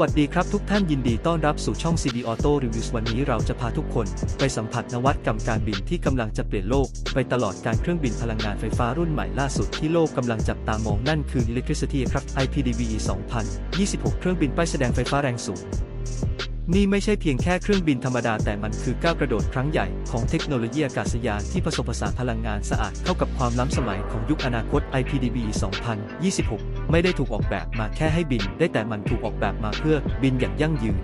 วัสดีครับทุกท่านยินดีต้อนรับสู่ช่อง CB Auto Reviews วันนี้เราจะพาทุกคน ไปสัมผัสนวัตกรรมการบินที่กำลังจะเปลี่ยนโลก ไปตลอดการเครื่องบินพลังงานไฟฟ้ารุ่นใหม่ล่าสุดที่โลกกำลังจับตามองนั่นคือ Electricity Aircraft IPDVE 2026 เครื่องบินป้ายแสดงไฟฟ้าแรงสูงนี่ไม่ใช่เพียงแค่เครื่องบินธรรมดาแต่มันคือก้าวกระโดดครั้งใหญ่ของเทคโนโลยีอากาศยานที่ผสมผสานพลังงานสะอาดเข้ากับความล้ำสมัยของยุคอนาคต IPDB 2026 ไม่ได้ถูกออกแบบมาแค่ให้บิน ได้แต่มันถูกออกแบบมาเพื่อบินอย่างยั่งยืน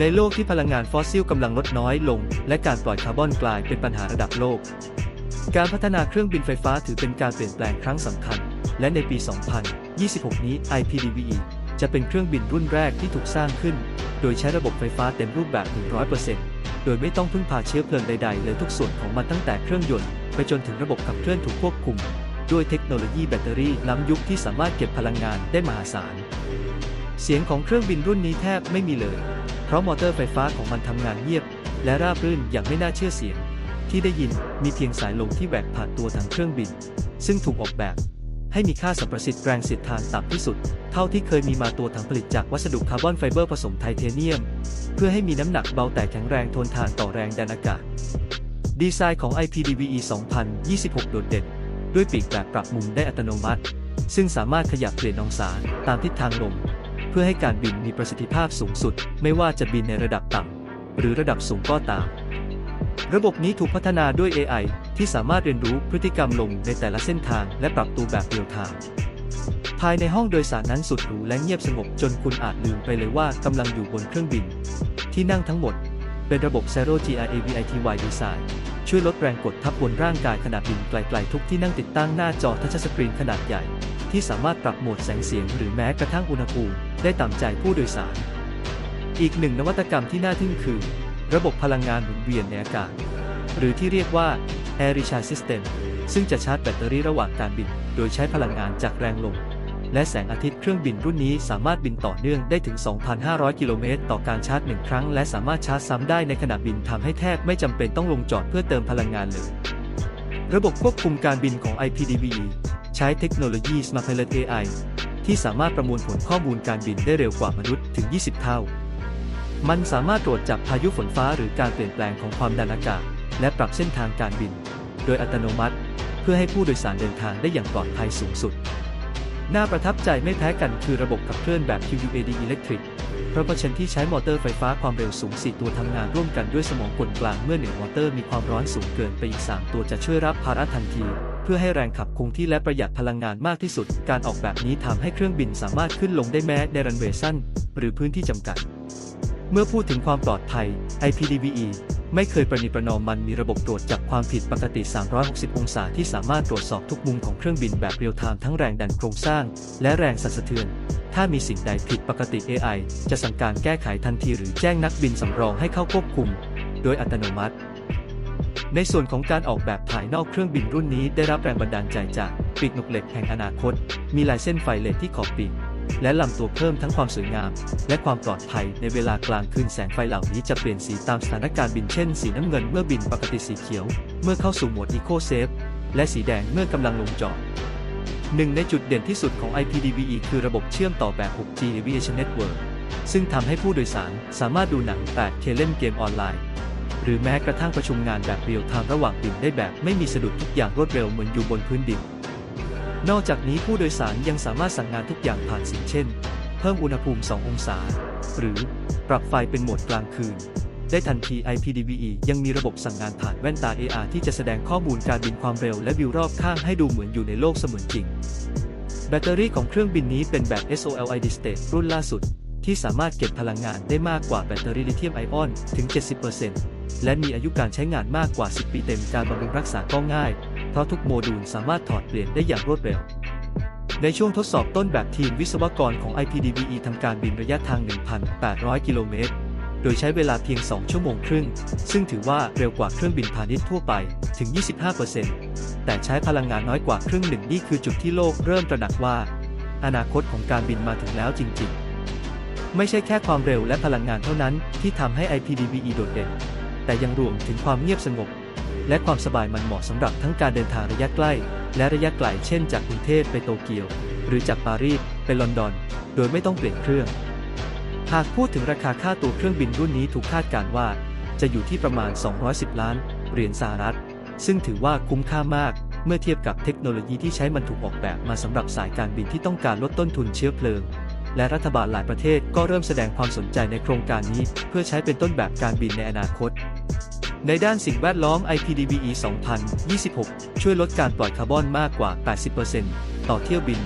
ในโลกที่พลังงานฟอสซิลกำลังลดน้อยลง และการปล่อยคาร์บอนกลายเป็นปัญหาระดับโลก การพัฒนาเครื่องบินไฟฟ้าถือเป็นการเปลี่ยนแปลงครั้งสำคัญ และในปี 2026 นี้ IPDBE จะเป็นเครื่องบินรุ่นแรกที่ถูกสร้างขึ้น โดยใช้ระบบไฟฟ้าเต็มรูปแบบ 100%โดยไม่ต้องพึ่งพาเชื้อเพลิงใด ๆ เลยทุกส่วนของมันตั้งแต่เครื่องยนต์ ไปจนถึงระบบขับเคลื่อนถูกควบคุม ด้วยเทคโนโลยีแบตเตอรี่ล้ำยุคที่สามารถเก็บพลังงานได้มหาศาล เสียงของเครื่องบินรุ่นนี้แทบไม่มีเลย เพราะมอเตอร์ไฟฟ้าของมันทำงานเงียบ และราบรื่นอย่างไม่น่าเชื่อเสียง ที่ได้ยินมีเพียงสายลมที่แหวกผ่านตัวถังเครื่องบิน ซึ่งถูกออกแบบ ให้มีค่าสัมประสิทธิ์แรงเสียดทานต่ำที่สุด เท่าที่เคยมีมาตัวถังผลิตจากวัสดุคาร์บอนไฟเบอร์ผสมไทเทเนียม เพื่อให้มีน้ำหนักเบาแต่แข็งแรงทนทานต่อแรงดันอากาศดีไซน์ของ IPDVE 2026 โดดเด่น ด้วยปีกแบบปรับมุมได้อัตโนมัติ ซึ่งสามารถขยับเปลี่ยนองศาตามทิศทางลม เพื่อให้การบินมีประสิทธิภาพสูงสุด ไม่ว่าจะบินในระดับต่ำหรือระดับสูงก็ตาม ระบบนี้ถูกพัฒนาด้วย AI ที่สามารถเรียนรู้พฤติกรรมลมในแต่ละเส้นทางและปรับตัวแบบเรียลไทม์ภายในห้องโดยสารนั้นสุดหรูและเงียบสงบจนคุณอาจลืมไปเลยว่ากำลังอยู่บนเครื่องบิน ที่นั่งทั้งหมด เป็นระบบ Zero GRAVITY Design ช่วยลดแรงกดทับบนร่างกายขณะบินไกลๆทุกที่นั่งติดตั้งหน้าจอทัชสกรีนขนาดใหญ่ ที่สามารถปรับโหมดแสงเสียงหรือแม้กระทั่งอุณหภูมิ ได้ตามใจผู้โดยสาร อีกหนึ่งนวัตกรรมที่น่าทึ่งคือ ระบบพลังงานหมุนเวียนในอากาศ หรือที่เรียกว่า Air Recharge System ซึ่งจะชาร์จแบตเตอรี่ระหว่างการบิน โดยใช้พลังงานจากแรงลม และแสงอาทิตย์เครื่องบินรุ่นนี้สามารถบินต่อเนื่องได้ถึง 2,500 กิโลเมตรต่อการชาร์จหนึ่งครั้ง และสามารถชาร์จซ้ำได้ในขณะบินทำให้แทบไม่จำเป็นต้องลงจอดเพื่อเติมพลังงานเลย ระบบควบคุมการบินของ IPDVE ใช้เทคโนโลยี Smart Pilot AI ที่สามารถประมวลผลข้อมูลการบินได้เร็วกว่ามนุษย์ถึง 20 เท่า มันสามารถตรวจจับพายุฝนฟ้าหรือการเปลี่ยนแปลงของความดันอากาศ และปรับเส้นทางการบิน โดยอัตโนมัติ เพื่อให้ผู้โดยสารเดินทางได้อย่างปลอดภัยสูงสุด น่าประทับใจไม่แพ้กันคือระบบขับเคลื่อนแบบ QUAD Electric เพราะเชนที่ใช้มอเตอร์ไฟฟ้าความเร็วสูง 4 ตัวทำงานร่วมกันด้วยสมองกลกลางเมื่อหนึ่งมอเตอร์มีความร้อนสูงเกินไปอีก 3 ตัวจะช่วยรับภาระทันที เพื่อให้แรงขับคงที่และประหยัดพลังงานมากที่สุด การออกแบบนี้ทำให้เครื่องบินสามารถขึ้นลงได้แม้ในรันเวย์สั้น หรือพื้นที่จำกัด เมื่อพูดถึงความปลอดภัย IPDVE ไม่เคยประนีประนอมมันมีระบบตรวจจับความผิดปกติ 360 องศาที่สามารถตรวจสอบทุกมุมของเครื่องบินแบบเรียลไทม์ทั้งแรงดันโครงสร้าง และแรงสั่นสะเทือน ถ้ามีสิ่งใดผิดปกติ AI จะสั่งการแก้ไขทันทีหรือแจ้งนักบินสำรองให้เข้าควบคุม โดยอัตโนมัติ ในส่วนของการออกแบบภายนอกเครื่องบินรุ่นนี้ได้รับแรงบันดาลใจจากปีกหนุกเหล็กแห่งอนาคต มีลายเส้นไฟเลทที่ขอบปีก และลำตัวเพิ่มทั้งความสวยงาม และความปลอดภัยในเวลากลางคืนแสงไฟเหล่านี้จะเปลี่ยนสีตามสถานการณ์บินเช่น สีน้ำเงินเมื่อบินปกติสีเขียว เมื่อเข้าสู่โหมด Eco Safe และสีแดงเมื่อกำลังลงจอดหนึ่งในจุดเด่นที่สุดของ IPDVE คือระบบเชื่อมต่อแบบ 6G Aviation Network ซึ่งทำให้ผู้โดยสารสามารถดูหนัง 8K เล่นเกมออนไลน์ หรือแม้กระทั่งประชุมงานแบบเรียลไทม์ระหว่างบินได้แบบไม่มีสะดุดทุกอย่างรวดเร็วเหมือนอยู่บนพื้นดิน นอกจากนี้ผู้โดยสารยังสามารถสั่งงานทุกอย่างผ่านสิ่งเช่น เพิ่มอุณหภูมิ 2 องศา หรือปรับไฟเป็นโหมดกลางคืน ได้ทันที IPDVE ยังมีระบบสั่งงานผ่านแว่นตา AR ที่จะแสดงข้อมูลการบินความเร็วและวิวรอบข้างให้ดูเหมือนอยู่ในโลกเสมือนจริง แบตเตอรี่ของเครื่องบินนี้เป็นแบบ SOLID State รุ่นล่าสุด ที่สามารถเก็บพลังงานได้มากกว่าแบตเตอรี่ลิเธียมไอออนถึง 70%และมีอายุการใช้งานมากกว่า 10 ปีเต็มการบำรุงรักษาก็ง่าย ราะทุกโมดูลสามารถถอดเปลี่ยนได้อย่างรวดเร็ว ในช่วงทดสอบต้นแบบทีมวิศวกรของ IPDVE ทำการบินระยะทาง 1,800 กิโลเมตร โดยใช้เวลาเพียง 2 ชั่วโมงครึ่ง ซึ่งถือว่าเร็วกว่าเครื่องบินพาณิชย์ทั่วไปถึง 25%แต่ใช้พลังงานน้อยกว่าครึ่งหนึ่งนี่คือจุดที่โลกเริ่มตระหนักว่า อนาคตของการบินมาถึงแล้วจริง ๆไม่ใช่แค่ความเร็วและพลังงานเท่านั้นที่ทำให้ IPDVE โดดเด่น แต่ยังรวมถึงความเงียบสงบ และความสบายมันเหมาะสำหรับทั้งการเดินทางระยะใกล้ และระยะไกลเช่นจากกรุงเทพไปโตเกียว หรือจากปารีสไปลอนดอน โดยไม่ต้องเปลี่ยนเครื่อง หากพูดถึงราคาค่าตัวเครื่องบินรุ่นนี้ถูกคาดการว่า จะอยู่ที่ประมาณ 210 ล้านเหรียญสหรัฐ ซึ่งถือว่าคุ้มค่ามากเมื่อเทียบกับเทคโนโลยีที่ใช้มันถูกออกแบบมาสำหรับสายการบินที่ต้องการลดต้นทุนเชื้อเพลิง และรัฐบาลหลายประเทศก็เริ่มแสดงความสนใจในโครงการนี้ เพื่อใช้เป็นต้นแบบการบินในอนาคต ในด้านสิ่งแวดล้อม IPDBE 2026 ช่วยลดการปล่อยคาร์บอนมากกว่า 80%ต่อเที่ยวบิน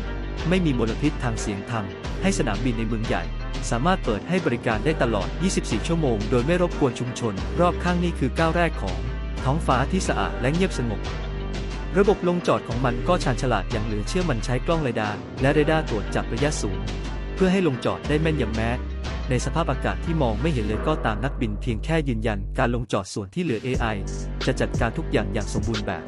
ไม่มีมลพิษทางเสียงทำให้สนามบินในเมืองใหญ่ สามารถเปิดให้บริการได้ตลอด 24 ชั่วโมง โดยไม่รบกวนชุมชน รอบข้างนี่คือก้าวแรกของ ท้องฟ้าที่สะอาดและเงียบสงบ ระบบลงจอดของมันก็ชาญฉลาดอย่างเหลือเชื่อมันใช้กล้องเรดาร์และเรดาร์ตรวจจับระยะสูง เพื่อให้ลงจอดได้แม่นยำแม้ ในสภาพอากาศที่มองไม่เห็นเลยก็ตามนักบินเพียงแค่ยืนยันการลงจอดส่วนที่เหลือ AI จะจัดการทุกอย่างอย่างสมบูรณ์แบบ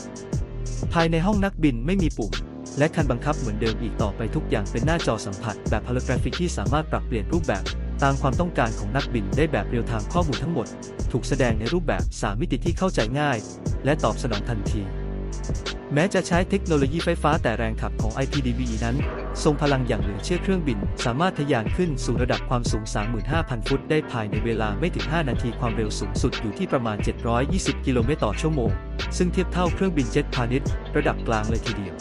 ภายในห้องนักบินไม่มีปุ่ม และคันบังคับเหมือนเดิมอีกต่อไปทุกอย่างเป็นหน้าจอสัมผัสแบบ holographic ที่สามารถปรับเปลี่ยนรูปแบบ ตามความต้องการของนักบินได้แบบเรียลไทม์ข้อมูลทั้งหมด ถูกแสดงในรูปแบบ 3 มิติที่เข้าใจง่าย และตอบสนองทันที แม้จะใช้เทคโนโลยีไฟฟ้าแต่แรงขับของ IPDBE นั้น ทรงพลังอย่างเหลือเชื่อเครื่องบิน สามารถทะยานขึ้นสู่ระดับความสูง 35,000 ฟุต ได้ภายในเวลาไม่ถึง 5 นาทีความเร็วสูงสุดอยู่ที่ประมาณ 720 กิโลเมตรต่อชั่วโมง ซึ่งเทียบเท่าเครื่องบินเจ็ตพาณิชย์ระดับกลางเลยทีเดียว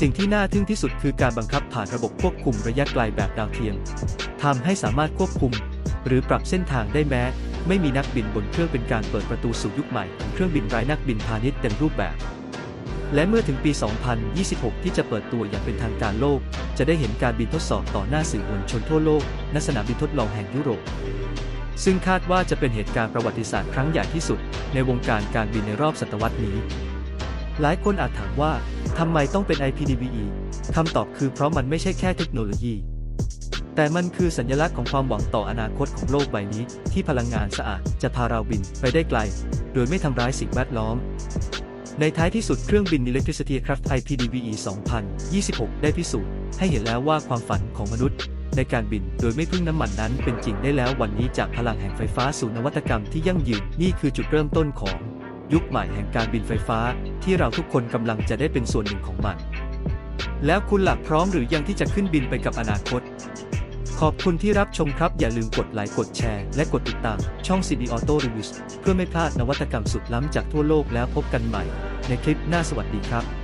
สิ่งที่น่าทึ่งที่สุดคือการบังคับผ่านระบบควบคุมระยะไกลแบบดาวเทียมทำให้สามารถควบคุม หรือปรับเส้นทางได้แม้ ไม่มีนักบินบนเครื่องเป็นการเปิดประตูสู่ยุคใหม่ของเครื่องบินไร้นักบินพาณิชย์เต็มรูปแบบ และเมื่อถึงปี 2026 ที่จะเปิดตัวอย่างเป็นทางการโลก จะได้เห็นการบินทดสอบต่อหน้าสื่อมวลชนทั่วโลกณสนามบินทดลองแห่งยุโรป ซึ่งคาดว่าจะเป็นเหตุการณ์ประวัติศาสตร์ครั้งใหญ่ที่สุด ในวงการการบินในรอบศตวรรษนี้ หลายคนอาจถามว่าทำไมต้องเป็น IPDBE คำตอบคือเพราะมันไม่ใช่แค่เทคโนโลยี แต่มันคือสัญลักษณ์ของความหวังต่ออนาคตของโลกใบนี้ ที่พลังงานสะอาดจะพาเราบินไปได้ไกล โดยไม่ทำร้ายสิ่งแวดล้อม ในท้ายที่สุดเครื่องบิน Electricity Craft IPDBE 2026 ได้พิสูจน์ ให้เห็นแล้วว่าความฝันของมนุษย์ ในการบินโดยไม่พึ่งน้ำมันนั้นเป็นจริงได้แล้ววันนี้จากพลังแห่งไฟฟ้าสู่นวัตกรรมที่ยั่งยืนนี่คือจุดเริ่มต้นของ ยุคใหม่แห่งการบินไฟฟ้า ที่เราทุกคนกำลังจะได้เป็นส่วนหนึ่งของมัน แล้วคุณหลักพร้อมหรือยังที่จะขึ้นบินไปกับอนาคต ขอบคุณที่รับชมครับ อย่าลืมกดไลค์กดแชร์ และกดติดตาม ช่อง CD Auto Reviews เพื่อไม่พลาดนวัตกรรมสุดล้ำจากทั่วโลกแล้วพบกันใหม่ ในคลิปหน้าสวัสดีครับ